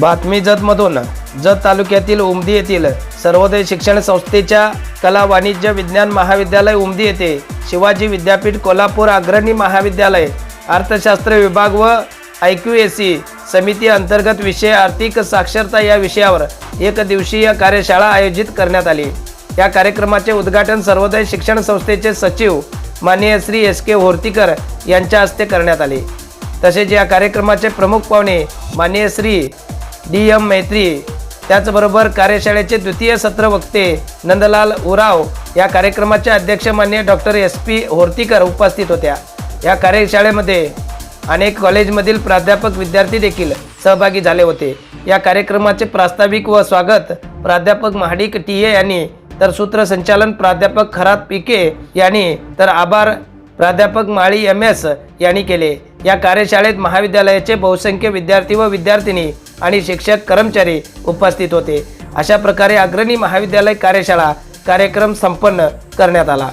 बातमी जतमधून जत तालुक्यातील उमदी येथील सर्वोदय शिक्षण संस्थेच्या कला वाणिज्य विज्ञान महाविद्यालय उमदी येथे शिवाजी विद्यापीठ कोल्हापूर अग्रणी महाविद्यालय अर्थशास्त्र विभाग व आय क्यू एस सी समिती अंतर्गत विषय आर्थिक साक्षरता या विषयावर एक दिवसीय कार्यशाळा आयोजित करण्यात आली. या कार्यक्रमाचे उद्घाटन सर्वोदय शिक्षण संस्थेचे सचिव माननीय श्री एस के होर्तीकर यांच्या हस्ते करण्यात आले. तसेच या कार्यक्रमाचे प्रमुख पाहुणे माननीय श्री डी एम मैत्री त्याचबरोबर कार्यशाळेचे द्वितीय सत्र वक्ते नंदलाल उराव या कार्यक्रमाचे अध्यक्ष मान्य डॉक्टर एस पी होर्तीकर उपस्थित होत्या. या कार्यशाळेमध्ये अनेक कॉलेजमधील प्राध्यापक विद्यार्थी देखील सहभागी झाले होते. या कार्यक्रमाचे प्रास्ताविक व स्वागत प्राध्यापक महाडिक टी ए यांनी तर सूत्रसंचालन प्राध्यापक खरात पिके यांनी तर आभार प्राध्यापक माळी एम एस यांनी केले. या कार्यशाळेत महाविद्यालयाचे बहुसंख्य विद्यार्थी व विद्यार्थिनी आणि शिक्षक कर्मचारी उपस्थित होते. अशा प्रकारे अग्रणी महाविद्यालय कार्यशाळा कार्यक्रम संपन्न करण्यात आला.